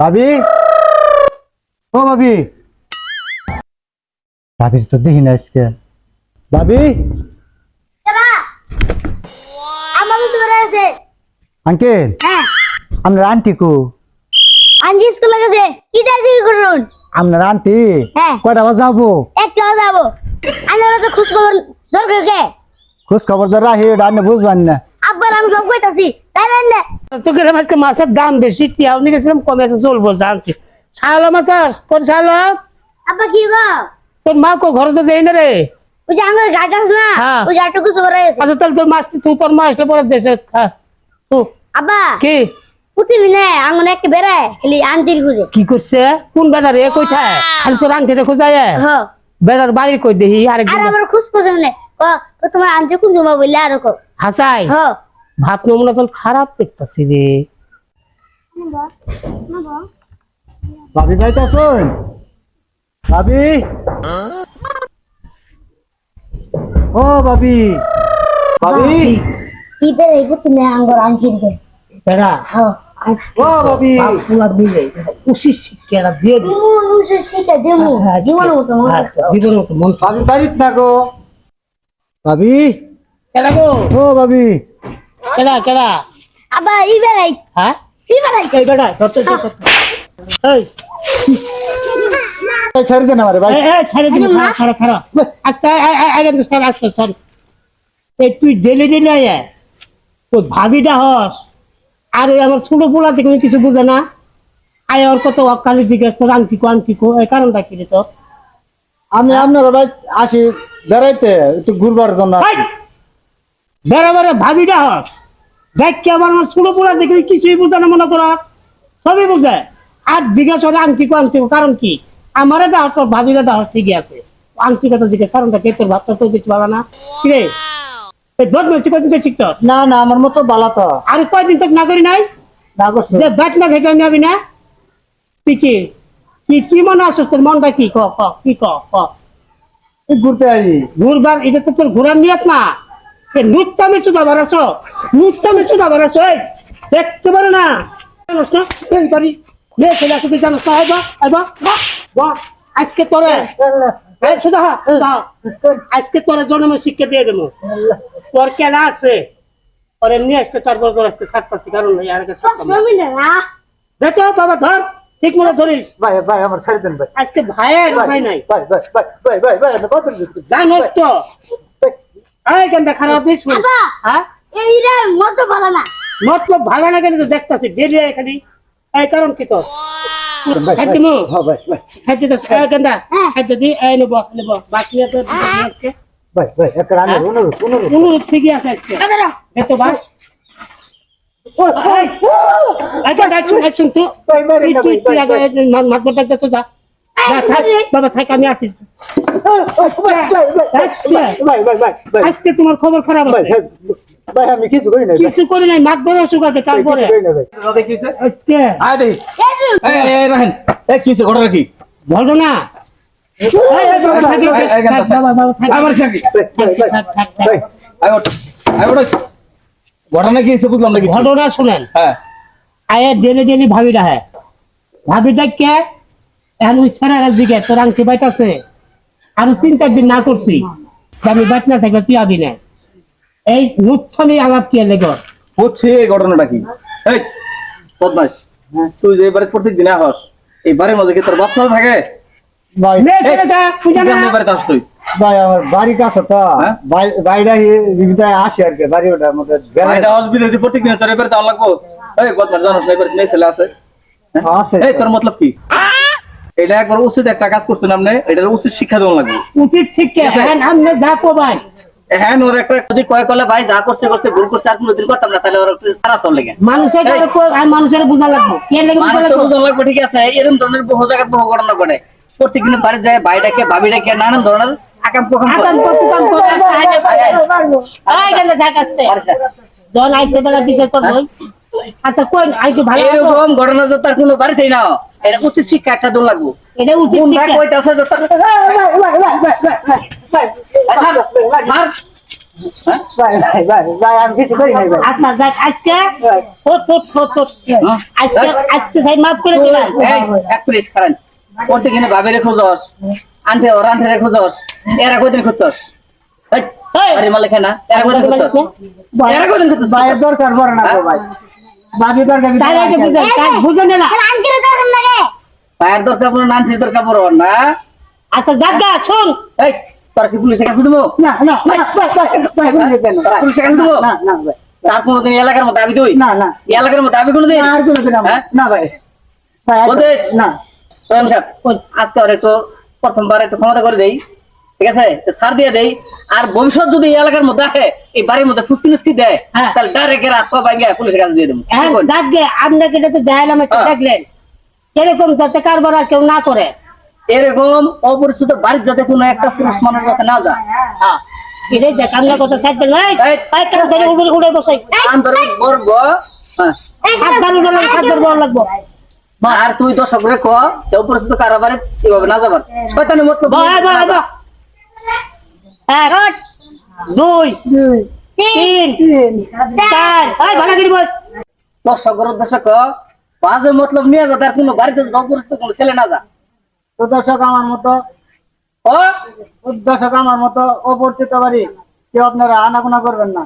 ভাবি? ও ভাবি। ভাবির তো দেখি না আজকে। ভাবি? কেরা আমার মতো করে আছে। আঙ্কেল? হ্যাঁ। আপনার আন্টি কো? আনজি স্কুলে গেছে। কি দার্জি করুন? আপনার আন্টি? হ্যাঁ। কয়টা বাজে যাব? একটা যাব। আমি ওরা তো খোঁজ খবর দরকার কে? খোঁজ খবর ধরে রাখি ওটা আপনি বুঝবেন না। আব্বার আমি সব কইতাছি চাইলেন না? তোকে আজকে মাছের দাম বেশি টিয়াও নিয়ে গেছিলাম কমে আছে চলবো জানছি। শালো মাছ কোন শালো? আব্বা কি গো? তোর মা কো ঘরে তো দেই না রে। ওই যে আমার গাছ আছে না হ্যাঁ। ওই যে আটটু কিছু করে গেছে। আচ্ছা তাহলে তোর মাছ তুই তোর মা আসলে পরে দেশে খা তো আব্বা কি? পুতিবি না আঙুন একটা বেড়ায় খালি আন্টির খুঁজে। কি করছে? কোন বেটা রে কইথায় খালি তোর আন্টিরে খোঁজায়? হ। বেটার বাড়ি কই দেখি আরেক আর আমার খুঁজ খুঁজে মানে ক তোমার আন্টি কোন জমা বললে আর কো। হাসাই হ। ভাত নমুনা তোর খারাপ দেখতাছি রে। ভাবি ভাই তো শুন ভাবি ও ভাবি ভাবি কি বেড়াই পুতিলে আঙ্গুর দিয়ে দি শিখে দিমু মনে মন বাড়িত না গো ভাবি কেডা গো? ও ভাবি কেডা কেডা? আব্বা ই বেড়াই। হ্যাঁ? ই বেড়াই। এই বেটা ধর তো ধর তো। এই এই ছেড়ে দেন আমারে ভাই এই, ছেড়ে আরে খাড়া, খাড়া, খাড়া। আস্তে, আয়, আয়, আয়, সর, আস্তে, সর। এই তুই ডেলি ডেলি আয়। ওই ভাবিটা হস। আর আমার ছোট পোলা দেখলে কিছু বুঝে না। আয় ওর কত অকালি দিকে তোর আংটি কো আংটি কো এই কারণটা কি রে তো আমি আপনার ভাই আসি বেড়াইতে একটু ঘুরবার জন্য। বেড়ে বেড়ে ভাবিটা হস দেখ কি আমার আমার ছোট পোলা দেখলে কিছুই বুঝে না মনে কর। সবই বুঝে। আর জিজ্ঞাসা করে আংটি কো আংটি কো কারণ কি? আমার এটা হস তোর ভাবির এটা হস ঠিকই আছে। আংটি কথা জিজ্ঞেস কারণটা কে? তোর ভাবটা তো কিছু ভাবা না। কি রে? বদমাইশি কদিন তো শিখছ? না না আমার মতো বালা তো। আর কয়দিন তো না করি নাই? না করছে। যে ব্যাট না খেতে যাবি না? তুই কি কি কি মনে আসছ তোর? মনটা কি? ক ক কি ক ক? ঘুরতে আই। ঘুরবার এটা তো তোর ঘোরার নিয়ত না। নুত্তামে চুদা বাড়াছ নুত্তামে চুদা এই। দেখতে পারে না। জানোস না? এই বাড়ি। ছেলে আসতে জানোস না? আজকে তোরে। হা। আজকে তোরে জন্মের শিক্ষা দিয়ে দেবো। তোর কেনা আছে? ওরে নিয়ে আসতে চার বছর আসতে সাত পাঁচটি কারণ দেখো বাবা ধর ঠিক মতো ধরিস। ভাই ভাই আমার ছেড়ে দেন ভাই। আজকে ভাই আর ভাই নাই। ভাই ভাই ভাই ভাই ভাই ভাই আপনি কত জানোস তো এই কেনটা খারাপ দিস হ্যাঁ? এইটা মতো ভালো না। মতলব ভালো লাগে না তো দেখতাছি ডেলি এখানে। এই কারণ কি তো হ্যাঁ দি নেব নেব বাকি আছে আজকে ভাই ভাই হ্যাঁ? ঠিকই আছে এতো বাস আচ্ছা তোমার খবর খারাপ আছে ভাই আমি কিছু করি না ভাই কিছু করি নাই মাত বড় অসুখ আছে তারপরে আয় দেখি এই রাহেন। এই, কি? ঘটনা কি? কি বুঝলাম শুনেন হ্যাঁ আয়ে ডেলি ডেলি ভাবিটা হ্যাঁ ভাবিটা কে এখন ওই ছেড়ার দিকে তোর আংটি বাইতাছে আর তিন চার দিন না করছি আমি বাইত না থাকলে তুই আবি না এই নুচ্ছনি আলাপ কে লেগর হচ্ছে এই ঘটনাটা কি? এই বদমাস তুই যে এবারে প্রত্যেক দিন আহস এই বাড়ির মধ্যে কি তোর বাচ্চা থাকে? ভাই। নে ছেলেটা না। তুই? ভাই আমার বাড়ি কাছে তো হ্যাঁ? বাইরে আসি আর কি বাড়ি ওটার মধ্যে অসুবিধা হচ্ছে প্রত্যেক দিন তোর এবারে তো লাগবো। এই বদমাস জানোস এবারে ছেলে আছে। হ্যাঁ? আছে। এই তোর মতলব কি? এটা একবার উচিত একটা কাজ করছেন আপনি এটার উচিত শিক্ষা দেওয়া লাগবে। উচিত হ্যাঁ আমনে যা কোবাই হ্যাঁ ওর একটা যদি কয় কলে ভাই যা করছে করছে ভুল করছে আর কোনোদিন করতাম না তাহলে ওর একটু খারাপ চল লেগে মানুষের কাছে কো- আর মানুষের বুঝা লাগবো। বুঝা লাগবো? ঠিক আছে। এরকম ধরনের বহু জায়গায় বহু ঘটনা ঘটে। প্রত্যেকদিন বাড়ি যায় ভাইটাকে ভাবিটাকে নানান ধরনের আকাম প্রকাম আকাম করতে কাম করতে আয় আয় গেল থাক আসতে। জন আইছে বেলা বিচার করব আচ্ছা কোন আইতে ভালো এরকম ঘটনা তো তার কোনো বাড়িতেই না। এটা উচিত শিক্ষা একটা দোল লাগবো। এটা উচিত কোনটা কইতাছে যে তোর- এই ছাড়, ছাড়। ভাই ভাই ভাই ভাই আমি কিছু করি নাই ভাই আচ্ছা যাক আজকে হোত হোত হোত হোত হুম। আজকে আজকে ভাই মাফ করে দিলাম এই, এক মিনিট খারান করতে কিনে ভাবিরে খোঁজস আনতে ওর আনতে খোঁজস এরা কদিন খুঁজছস। আরে মালিক না এরা কদিন খুঁজছস এরা কদিন খুঁজছস দরকার পড়ে না ভাই ভাবি দরকার বুঝেন না তাহলে আঙ্কেল দরকার লাগে পায়ের দরকার পড়ো না আনটির দরকার পড়ো না আচ্ছা জাগা শুন। এই তোর কি পুলিশের কাছে দেবো? না না না পুলিশের কাছে দেবো? না না তার কোনোদিন এলাকার না না। এলাকার কোনোদিন? আর হ্যাঁ? না ভাই। ভাই বলছিস? না। প্রধান সাহেব, আজকে ওর একটু প্রথমবার একটু ক্ষমতা করে দেই ঠিক আছে? দিয়ে দেই। আর ভবিষ্যৎ যদি এই এলাকার মধ্যে আসে এই বাড়ির মধ্যে ফুসকি মুসকি দেয় হ্যাঁ। তাহলে ডাইরেক্ট পুলিশের কাছে দিয়ে দেবো। হ্যাঁ আপনাকে এটা তো দেখালাম হ্যাঁ। দেখলেন। এরকম যাতে কারবার আর কেউ না করে। এরকম অপরিচিত বাড়ির যাতে কোনো একটা পুরুষ মানুষ যাতে না যায়। হ্যাঁ। এটাই দেখ আমরা কথা সাইকেল ভাই এই। ভাই উড়ে উড়ে বসাই। আন্তরিক গর্ব হ্যাঁ। ধরে ধরে হাত ধরে লাগবো। আর তুই দর্শকরে ক যে অপরিচিত কারবারে এভাবে না যাবার। এক দুই তিন চার। ভাই ভালো করে বল। দর্শকের উদ্দেশ্য ক বাজে মতলব নিয়ে যা তার কোনো বাড়িতে অপরিচিত কোনো ছেলে না যা। তো দর্শক আমার মতো। ও? দর্শক আমার মতো অপরিচিত বাড়ি কেউ আপনারা আনাগোনা করবেন না।